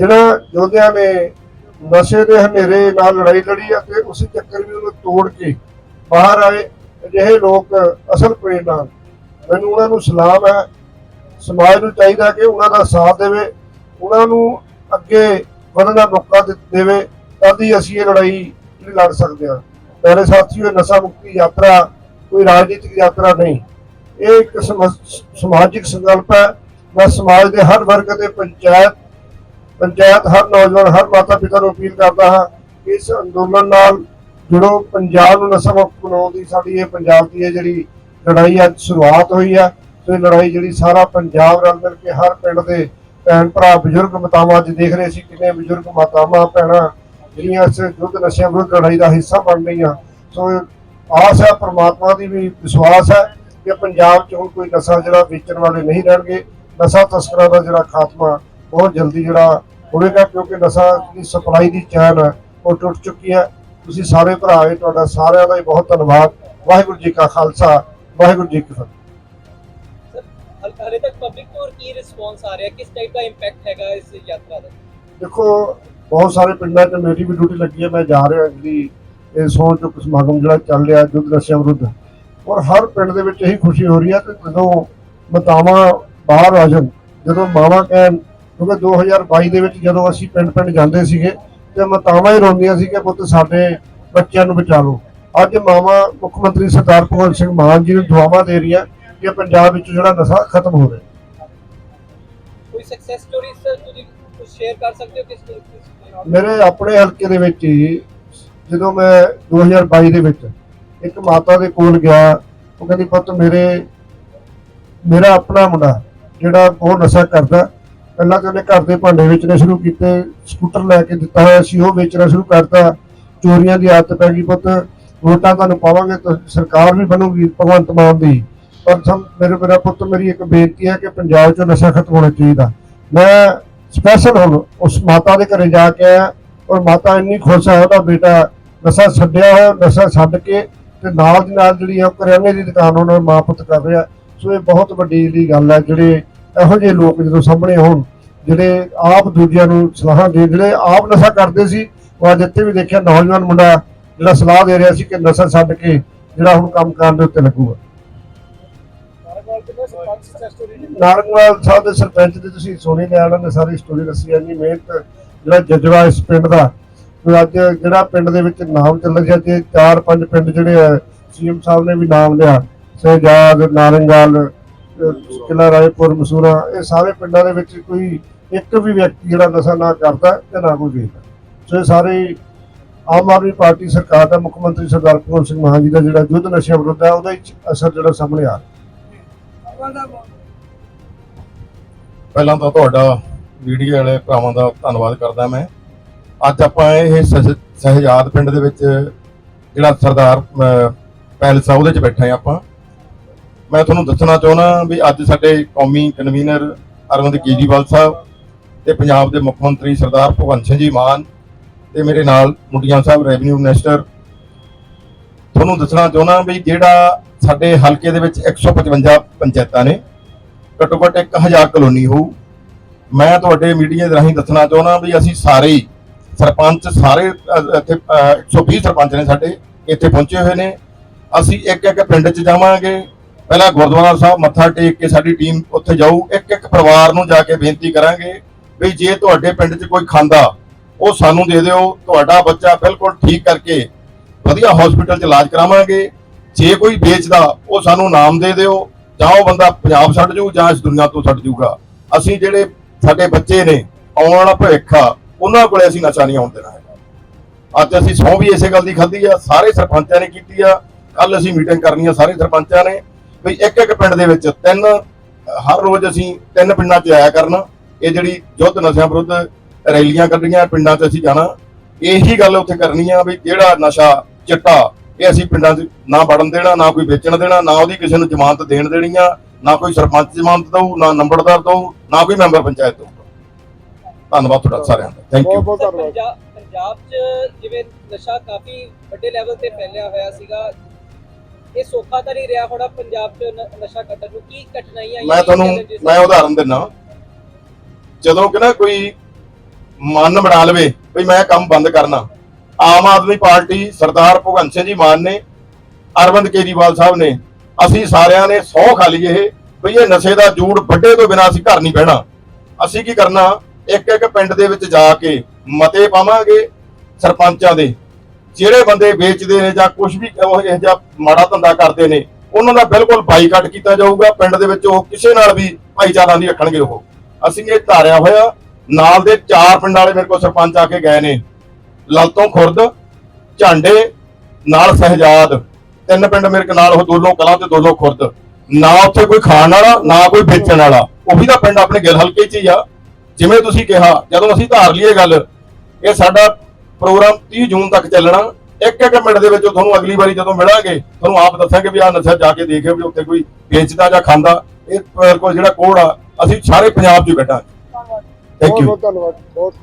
ਜਿਹੜਾ ਯੋਧਿਆਂ ਨੇ ਨਸ਼ੇ ਦੇ ਹਨੇਰੇ ਨਾਲ ਲੜਾਈ ਲੜੀ ਆ ਤੇ ਉਸੇ ਚੱਕਰ ਵੀ ਉਹਨੂੰ ਤੋੜ ਕੇ ਬਾਹਰ ਆਏ, ਅਜਿਹੇ ਲੋਕ ਅਸਲ ਪ੍ਰੇਰਨਾ ਮੈਨੂੰ ਉਹਨਾਂ ਨੂੰ ਸਲਾਮ ਹੈ। ਸਮਾਜ ਨੂੰ ਚਾਹੀਦਾ ਕਿ ਉਹਨਾਂ ਦਾ ਸਾਥ ਦੇਵੇ, ਉਹਨਾਂ ਨੂੰ ਅੱਗੇ ਵਧਣ ਦਾ ਮੌਕਾ ਦੇਵੇ ਤਦ ਹੀ ਅਸੀਂ ਇਹ ਲੜਾਈ ਜਿਹੜੀ ਲੜ ਸਕਦੇ ਹਾਂ। ਮੇਰੇ ਸਾਥੀਓ, ਇਹ ਨਸ਼ਾ ਮੁਕਤੀ ਯਾਤਰਾ ਕੋਈ ਰਾਜਨੀਤਿਕ ਯਾਤਰਾ ਨਹੀਂ। ਇਹ ਇੱਕ ਸਮਾਜਿਕ ਸੰਕਲਪ ਹੈ। ਮੈਂ ਸਮਾਜ ਦੇ ਹਰ ਵਰਗ ਅਤੇ ਪੰਚਾਇਤ ਪੰਚਾਇਤ ਹਰ ਨੌਜਵਾਨ, ਹਰ ਮਾਤਾ ਪਿਤਾ ਨੂੰ ਅਪੀਲ ਕਰਦਾ ਹਾਂ ਕਿ ਇਸ ਅੰਦੋਲਨ ਨਾਲ ਜੁੜੋ। ਪੰਜਾਬ ਨੂੰ ਨਸ਼ਾ ਮੁਕਤ ਬਣਾਉਣ ਦੀ ਸਾਡੀ ਇਹ ਪੰਜਾਬ ਦੀ ਇਹ ਜਿਹੜੀ ਲੜਾਈ ਅੱਜ ਸ਼ੁਰੂਆਤ ਹੋਈ ਆ, ਤੇ ਇਹ ਲੜਾਈ ਜਿਹੜੀ ਸਾਰਾ ਪੰਜਾਬ ਰਲ ਮਿਲ ਕੇ ਹਰ ਪਿੰਡ ਦੇ ਭੈਣ ਭਰਾ, ਬਜ਼ੁਰਗ ਮਾਤਾਵਾਂ ਅੱਜ ਦੇਖ ਰਹੇ ਸੀ ਕਿੰਨੇ ਬਜ਼ੁਰਗ ਮਾਤਾਵਾਂ, ਭੈਣਾਂ ਜਿਹੜੀਆਂ ਇਸ ਯੁੱਧ, ਨਸ਼ਿਆਂ ਵਿਰੁੱਧ ਲੜਾਈ ਦਾ ਹਿੱਸਾ ਬਣ ਰਹੀਆਂ ਸੋ ਆਸ ਹੈ, ਪ੍ਰਮਾਤਮਾ ਦੀ ਵੀ ਵਿਸ਼ਵਾਸ ਹੈ ਕਿ ਪੰਜਾਬ 'ਚ ਹੁਣ ਕੋਈ ਨਸ਼ਾ ਜਿਹੜਾ ਵੇਚਣ ਵਾਲੇ ਨਹੀਂ ਰਹਿਣਗੇ, ਨਸ਼ਾ ਤਸਕਰਾਂ ਦਾ ਜਿਹੜਾ ਖਾਤਮਾ ਬਹੁਤ ਜਲਦੀ ਜਿਹੜਾ ਹੋਵੇਗਾ ਕਿਉਂਕਿ ਨਸ਼ਾ ਦੀ ਸਪਲਾਈ ਦੀ ਚੈਨ ਉਹ ਟੁੱਟ ਚੁੱਕੀ ਹੈ। ਤੁਸੀਂ ਸਾਰੇ ਭਰਾ ਹੈ ਤੁਹਾਡਾ ਸਾਰਿਆਂ ਦਾ ਹੀ ਬਹੁਤ ਧੰਨਵਾਦ। ਵਾਹਿਗੁਰੂ ਜੀ ਕਾ ਖਾਲਸਾ ਵਾਹਿਗੁਰੂ ਜੀ ਕੀ ਫਤਿਹ। ਹਲ- ਤੱਕ ਪਬਲਿਕ ਤੋਂ ਕੀ ਰਿਸਪੌਂਸ ਆ ਰਿਹਾ? ਕਿਸ ਟਾਈਪ ਦਾ ਇੰਪੈਕਟ ਹੈਗਾ ਇਸ ਯਾਤਰਾ ਦਾ? ਦੇਖੋ ਬਹੁਤ ਸਾਰੇ ਪਿੰਡਾਂ 'ਚ ਮੇਰੀ ਵੀ ਡਿਊਟੀ ਲੱਗੀ ਹੈ ਮੈਂ ਜਾ ਰਿਹਾ ਜਿਹੜੀ ਇਹ ਸੌਂ ਚੁੱਕ ਸਮਾਗਮ ਜਿਹੜਾ ਚੱਲ ਰਿਹਾ ਯੁੱਧ ਨਸ਼ਿਆਂ ਵਿਰੁੱਧ। ਔਰ ਹਰ ਪਿੰਡ ਦੇ ਵਿੱਚ ਇਹੀ ਖੁਸ਼ੀ ਹੋ ਰਹੀ ਹੈ ਕਿ ਜਦੋਂ ਮਤਾਵਾਂ ਬਾਹਰ ਆ ਜਾਣ ਜਦੋਂ ਮਾਵਾਂ ਕਹਿਣ ਕਿਉਂਕਿ 2022 ਦੇ ਵਿੱਚ ਜਦੋਂ ਅਸੀਂ ਪਿੰਡ ਪਿੰਡ ਜਾਂਦੇ ਸੀਗੇ ਤੇ ਮਤਾਵਾਂ ਹੀ ਰੋਂਦੀਆਂ ਸੀ ਕਿ ਪੁੱਤ ਸਾਡੇ ਬੱਚਿਆਂ ਨੂੰ ਬਚਾ ਲਓ ਅੱਜ ਮਾਵਾਂ ਮੁੱਖ ਮੰਤਰੀ ਸਰਦਾਰ ਭਗਵੰਤ ਸਿੰਘ ਮਾਨ ਜੀ ਨੂੰ ਦੁਆਵਾਂ ਦੇ ਰਹੀਆਂ ਕਿ ਪੰਜਾਬ ਵਿੱਚ ਜਿਹੜਾ ਨਸ਼ਾ ਖਤਮ ਹੋ ਰਿਹਾ ਕੋਈ ਸਕਸੈਸ ਸਟੋਰੀ ਸਰ ਤੁਸੀਂ ਕੁਝ ਸ਼ੇਅਰ ਕਰ ਸਕਦੇ ਹੋ ਕਿਸ? ਮੇਰੇ ਆਪਣੇ ਹਲਕੇ ਦੇ ਵਿੱਚ ਹੀ ਜਦੋਂ ਮੈਂ 2022 ਦੇ ਵਿੱਚ ਇੱਕ ਮਾਤਾ ਦੇ ਕੋਲ ਗਿਆ ਉਹ ਕਹਿੰਦੀ ਪੁੱਤ ਮੇਰੇ ਮੇਰਾ ਆਪਣਾ ਮੁੰਡਾ ਜਿਹੜਾ ਉਹ ਨਸ਼ਾ ਕਰਦਾ ਪਹਿਲਾਂ ਤਾਂ ਉਹਨੇ ਘਰ ਦੇ ਭਾਂਡੇ ਵੇਚਣੇ ਸ਼ੁਰੂ ਕੀਤੇ, ਸਕੂਟਰ ਲੈ ਕੇ ਦਿੱਤਾ ਹੋਇਆ ਸੀ, ਉਹ ਵੇਚਣਾ ਸ਼ੁਰੂ ਕਰਤਾ। ਚੋਰੀਆਂ ਦੀ ਆਦਤ ਪੈ ਗਈ ਪੁੱਤ। ਵੋਟਾਂ ਤੁਹਾਨੂੰ ਪਾਵਾਂਗੇ ਤਾਂ ਸਰਕਾਰ ਵੀ ਬਣੂਗੀ, ਭਗਵੰਤ ਮਾਨ ਦੀ। ਪਰ ਸਮ ਮੇਰੇ ਮੇਰਾ ਪੁੱਤ, ਮੇਰੀ ਇੱਕ ਬੇਨਤੀ ਹੈ ਕਿ ਪੰਜਾਬ 'ਚੋਂ ਨਸ਼ਾ ਖਤਮ ਹੋਣਾ ਚਾਹੀਦਾ। ਮੈਂ ਸਪੈਸ਼ਲ ਹੁਣ ਉਸ ਮਾਤਾ ਦੇ ਘਰੇ ਜਾ ਕੇ ਆਇਆ, ਔਰ ਮਾਤਾ ਇੰਨੀ ਖੁਸ਼ ਹੈ, ਉਹਦਾ ਬੇਟਾ ਨਸ਼ਾ ਛੱਡਿਆ ਹੋਇਆ, ਨਸ਼ਾ ਛੱਡ ਕੇ ਤੇ ਨਾਲ ਦੀ ਨਾਲ ਜਿਹੜੀ ਆ ਉਹ ਕਰਿਆਨੇ ਦੀ ਦੁਕਾਨ ਉਹਨਾਂ ਦਾ ਮਾਂ ਪੁੱਤ ਕਰ ਰਿਹਾ। ਸੋ ਇਹ ਬਹੁਤ ਵੱਡੀ ਜਿਹੜੀ ਗੱਲ ਹੈ, ਜਿਹੜੇ ਇਹੋ ਜਿਹੇ ਲੋਕ ਜਦੋਂ ਸਾਹਮਣੇ ਹੋਣ ਜਿਹੜੇ ਆਪ ਦੂਜਿਆਂ ਨੂੰ ਸਲਾਹਾਂ ਦੇ ਜਿਹੜੇ ਆਪ ਨਸ਼ਾ ਕਰਦੇ ਸੀ ਉਹ ਅੱਜ ਇੱਥੇ ਵੀ ਦੇਖਿਆ ਨੌਜਵਾਨ ਮੁੰਡਾ ਜਿਹੜਾ ਸਲਾਹ ਦੇ ਰਿਹਾ ਸੀ ਕਿ ਨਸ਼ਾ ਛੱਡ ਕੇ ਜਿਹੜਾ ਹੁਣ ਕੰਮ ਕਰਨ ਦੇ ਉੱਤੇ ਲੱਗੂਗਾ। ਨਾਰੰਗਵਾਲ ਸਾਹਿਬ ਦੇ ਸਰਪੰਚ ਦੀ ਤੁਸੀਂ ਲਿਆ ਉਹਨਾਂ ਨੇ ਸਾਰੀ ਸਟੋਰੀ ਦੱਸੀ ਹੈ ਜੀ। ਮਿਹਨਤ ਜਿਹੜਾ ਜਜ਼ਬਾ ਇਸ ਪਿੰਡ ਦਾ ਅੱਜ ਜਿਹੜਾ ਪਿੰਡ ਦੇ ਵਿੱਚ ਨਾਮ ਚੱਲ ਰਿਹਾ ਤੇ ਚਾਰ ਪੰਜ ਪਿੰਡ ਜਿਹੜੇ ਆ ਸੀਐਮ ਸਾਹਿਬ ਨੇ ਵੀ ਨਾਮ ਲਿਆ। ਸਹਿਜਾਦ ਨਾਰੰਗਾਲ ਕਿਲਾ ਰਾਏਪੁਰ, ਮਸੂਰਾ, ਇਹ ਸਾਰੇ ਪਿੰਡਾਂ ਦੇ ਵਿੱਚ ਕੋਈ ਇੱਕ ਵੀ ਵਿਅਕਤੀ ਜਿਹੜਾ ਨਸ਼ਾ ਨਾ ਕਰਦਾ ਤੇ ਨਾ ਕੋਈ ਵੇਚਦਾ। ਸੋ ਇਹ ਸਾਰੇ ਆਮ ਆਦਮੀ ਪਾਰਟੀ ਸਰਕਾਰ ਦਾ, ਮੁੱਖ ਮੰਤਰੀ ਸਰਦਾਰ ਭਗਵੰਤ ਸਿੰਘ ਮਾਨ ਜੀ ਦਾ ਜਿਹੜਾ ਯੁੱਧ ਨਸ਼ਿਆਂ ਵਿਰੁੱਧ ਹੈ, ਉਹਦਾ ਹੀ ਅਸਰ ਜਿਹੜਾ ਸਾਹਮਣੇ ਆ ਰਿਹਾ। ਪਹਿਲਾਂ ਤਾਂ ਤੁਹਾਡਾ ਵੀਡੀਓ ਵਾਲੇ ਭਰਾਵਾਂ ਦਾ ਧੰਨਵਾਦ ਕਰਦਾ ਮੈਂ। ਅੱਜ ਆਪਾਂ ਇਹ ਸਹਿ- ਸਹਿਜਾਦ ਪਿੰਡ ਦੇ ਵਿੱਚ ਜਿਹੜਾ ਸਰਦਾਰ ਪੈਲਸ ਆ ਉਹਦੇ 'ਚ ਬੈਠੇ ਆ ਆਪਾਂ। ਮੈਂ ਤੁਹਾਨੂੰ ਦੱਸਣਾ ਚਾਹੁੰਦਾ ਵੀ ਅੱਜ ਸਾਡੇ ਕੌਮੀ ਕਨਵੀਨਰ ਅਰਵਿੰਦ ਕੇਜਰੀਵਾਲ ਸਾਹਿਬ ਤੇ ਪੰਜਾਬ ਦੇ ਮੁੱਖ ਮੰਤਰੀ ਸਰਦਾਰ ਭਗਵੰਤ ਸਿੰਘ ਜੀ ਮਾਨ ਤੇ ਮੇਰੇ ਨਾਲ ਮੁੰਡੀਆਂ ਸਾਹਿਬ ਰੈਵਨਿਊ ਮਿਨਿਸਟਰ ਤੁਹਾਨੂੰ ਦੱਸਣਾ ਚਾਹੁੰਦਾ ਵੀ ਜਿਹੜਾ ਸਾਡੇ ਹਲਕੇ ਦੇ ਵਿੱਚ 155 ਪੰਚਾਇਤਾਂ ਨੇ ਘੱਟੋ ਘੱਟ 1000 ਕਲੋਨੀ ਹੋਊ। ਮੈਂ ਤੁਹਾਡੇ ਮੀਡੀਆ ਦੇ ਰਾਹੀਂ ਦੱਸਣਾ ਚਾਹੁੰਦਾ ਵੀ ਅਸੀਂ ਸਾਰੇ ਸਰਪੰਚ ਸਾਰੇ ਅ, ਇੱਥੇ ਅ, 120 ਸਰਪੰਚ ਨੇ ਸਾਡੇ ਇੱਥੇ ਪਹੁੰਚੇ ਹੋਏ ਨੇ। ਅਸੀਂ ਇੱਕ ਇੱਕ ਪਿੰਡ 'ਚ ਜਾਵਾਂਗੇ। ਪਹਿਲਾਂ ਗੁਰਦੁਆਰਾ ਸਾਹਿਬ ਮੱਥਾ ਟੇਕ ਕੇ ਸਾਡੀ ਟੀਮ ਉੱਥੇ ਜਾਊ, ਇੱਕ ਇੱਕ ਪਰਿਵਾਰ ਨੂੰ ਜਾ ਕੇ ਬੇਨਤੀ ਕਰਾਂਗੇ ਵੀ ਜੇ ਤੁਹਾਡੇ ਪਿੰਡ 'ਚ ਕੋਈ ਖਾਂਦਾ, ਉਹ ਸਾਨੂੰ ਦੇ ਦਿਓ, ਤੁਹਾਡਾ ਬੱਚਾ ਬਿਲਕੁਲ ਠੀਕ ਕਰਕੇ ਵਧੀਆ ਹਸਪੀਟਲ 'ਚ ਇਲਾਜ ਕਰਾਵਾਂਗੇ। ਜੇ ਕੋਈ ਵੇਚਦਾ, ਉਹ ਸਾਨੂੰ ਨਾਮ ਦੇ ਦਿਓ, ਜਾਂ ਉਹ ਬੰਦਾ ਪੰਜਾਬ ਛੱਡ ਜੂ ਜਾਂ ਇਸ ਦੁਨੀਆ ਤੋਂ ਛੱਡ ਜੂਗਾ ਅਸੀਂ ਜਿਹੜੇ ਸਾਡੇ ਬੱਚੇ ਨੇ, ਆਉਣ ਵਾਲਾ ਭਵਿੱਖ ਆ, ਉਹਨਾਂ ਕੋਲੇ ਅਸੀਂ ਨਸ਼ਾ ਨਹੀਂ ਆਉਣ ਦੇਣਾ ਹੈਗਾ। ਅੱਜ ਅਸੀਂ ਸਹੁੰ ਵੀ ਇਸੇ ਗੱਲ ਦੀ ਖਾਧੀ ਆ, ਸਾਰੇ ਸਰਪੰਚਾਂ ਨੇ ਕੀਤੀ ਆ ਕੱਲ ਅਸੀਂ ਮੀਟਿੰਗ ਕਰਨੀ ਆ, ਸਾਰੇ ਸਰਪੰਚਾਂ ਨੇ। ਵੀ ਇੱਕ ਇੱਕ ਪਿੰਡ ਦੇ ਵਿੱਚ ਤਿੰਨ ਹਰ ਰੋਜ਼ ਅਸੀਂ ਤਿੰਨ ਪਿੰਡਾਂ 'ਚ ਆਇਆ ਕਰਨਾ। ਇਹ ਜਿਹੜੀ ਯੁੱਧ ਨਸ਼ਿਆਂ ਵਿਰੁੱਧ ਰੈਲੀਆਂ ਕੱਢਣੀਆਂ ਪਿੰਡਾਂ 'ਚ ਅਸੀਂ ਜਾਣਾ। ਇਹੀ ਗੱਲ ਉੱਥੇ ਕਰਨੀ ਆ ਵੀ ਜਿਹੜਾ ਨਸ਼ਾ ਚਿੱਟਾ ਇਹ ਅਸੀਂ ਪਿੰਡਾਂ 'ਚ ਨਾ ਵੜਨ ਦੇਣਾ ਨਾ ਕੋਈ ਵੇਚਣ ਦੇਣਾ ਨਾ ਉਹਦੀ ਕਿਸੇ ਨੂੰ ਜ਼ਮਾਨਤ ਦੇਣ ਦੇਣੀ ਆ ਨਾ ਕੋਈ ਸਰਪੰਚ ਜ਼ਮਾਨਤ ਦਊ ਨਾ ਨੰਬਰਦਾਰ ਦਊ ਨਾ ਕੋਈ ਮੈਂਬਰ ਪੰਚਾਇਤ ਦਊ। ਧੰਨਵਾਦ ਤੁਹਾਡਾ ਸਾਰਿਆਂ ਦਾ। ਥੈਂਕ ਯੂ ਪੰਜਾਬ 'ਚ ਜਿਵੇਂ ਨਸ਼ਾ ਕਾਫੀ ਵੱਡੇ ਲੈਵਲ ਤੇ ਫੈਲਿਆ ਹੋਇਆ ਸੀਗਾ। ਇਹ ਸੌਖਾ ਤਾਂ ਨਹੀਂ ਰਿਹਾ ਹੋਣਾ ਪੰਜਾਬ 'ਚ ਨ- ਨਸ਼ਾ ਕੱਢਣ ਨੂੰ। ਕੀ ਕਠਿਨਾਈਆਂ ਆਈਆਂ ਮੈਂ ਤੁਹਾਨੂੰ challenges ਮੈਂ ਉਦਾਹਰਨ ਦਿੰਨਾ ਜਦੋਂ ਕਿ ਨਾ ਕੋਈ ਮਨ ਬਣਾ ਲਵੇ ਵੀ ਮੈਂ ਕੰਮ ਬੰਦ ਕਰਨਾ। ਆਮ ਆਦਮੀ ਪਾਰਟੀ ਸਰਦਾਰ ਭਗਵੰਤ ਸਿੰਘ ਜੀ ਮਾਨ ਨੇ ਅਰਵਿੰਦ ਕੇਜਰੀਵਾਲ ਸਾਹਿਬ ਨੇ ਅਸੀਂ ਸਾਰਿਆਂ ਨੇ ਸਹੁੰ ਖਾ ਲਈ ਇਹ ਵੀ ਇਹ ਨਸ਼ੇ ਦਾ ਜੂੜ ਵੱਡੇ ਤੋਂ ਬਿਨਾਂ ਅਸੀਂ ਘਰ ਨਹੀਂ ਬਹਿਣਾ। ਅਸੀਂ ਕੀ ਕਰਨਾ? ਇੱਕ ਇੱਕ ਪਿੰਡ ਦੇ ਵਿੱਚ ਜਾ ਕੇ ਮਤੇ ਪਾਵਾਂਗੇ ਸਰਪੰਚਾਂ ਦੇ। ਜਿਹੜੇ ਬੰਦੇ ਵੇਚਦੇ ਨੇ ਜਾਂ ਕੁਝ ਵੀ ਉਹ ਇਹ ਜਿਹਾ ਮਾੜਾ ਧੰਦਾ ਕਰਦੇ ਨੇ, ਉਹਨਾਂ ਦਾ ਬਿਲਕੁਲ ਬਾਈਕਾਟ ਕੀਤਾ ਜਾਊਗਾ, ਪਿੰਡ ਦੇ ਵਿੱਚ ਉਹ ਕਿਸੇ ਨਾਲ ਵੀ ਭਾਈਚਾਰਾ ਨਹੀਂ ਰੱਖਣਗੇ ਉਹ। ਅਸੀਂ ਇਹ ਧਾਰਿਆ ਹੋਇਆ, ਨਾਲ ਦੇ ਚਾਰ ਪਿੰਡ ਵਾਲੇ ਮੇਰੇ ਕੋਲ ਸਰਪੰਚ ਆ ਕੇ ਗਏ ਨੇ। ਲਲਤੋਂ ਖੁਰਦ, ਝਾਂਡੇ, ਨਾਲ ਸਹਿਜਾਦ। ਤਿੰਨ ਪਿੰਡ ਮੇਰੇ ਨਾਲ ਉਹ ਦੋਨੋਂ ਕਲਾਂ ਤੇ ਦੋਨੋਂ ਖੁਰਦ। ਨਾ ਉੱਥੇ ਕੋਈ ਖਾਣ ਵਾਲਾ, ਨਾ ਕੋਈ ਵੇਚਣ ਵਾਲਾ। ਉਹੀ ਤਾਂ ਪਿੰਡ ਆਪਣੇ ਗਿਲ ਹਲਕੇ 'ਚ ਹੀ ਆ। ਜਿਵੇਂ ਤੁਸੀਂ ਕਿਹਾ, ਜਦੋਂ ਅਸੀਂ ਧਾਰ ਲਈਏ ਗੱਲ, ਇਹ ਸਾਡਾ ਪ੍ਰੋਗਰਾਮ 30 ਜੂਨ ਤੱਕ ਚੱਲਣਾ। ਇੱਕ ਇੱਕ ਮਿੰਟ ਦੇ ਵਿੱਚ ਤੁਹਾਨੂੰ ਅਗਲੀ ਵਾਰੀ ਜਦੋਂ ਮਿਲਾਂਗੇ, ਤੁਹਾਨੂੰ ਆਪ ਦੱਸਾਂਗੇ ਵੀ ਆਹ ਨਸ਼ਾ ਜਾ ਕੇ ਦੇਖਿਓ ਵੀ ਉੱਥੇ ਕੋਈ ਵੇਚਦਾ ਜਾਂ ਖਾਂਦਾ। ਇਹ ਮੇਰੇ ਕੋਲ ਜਿਹੜਾ ਕੋਡ ਆ, ਅਸੀਂ ਸਾਰੇ ਪੰਜਾਬ 'ਚ ਹੀ ਕੱਢਾਂਗੇ। ਥੈਂਕ ਬਹੁਤ ਬਹੁਤ ਧੰਨਵਾਦ ਬਹੁਤ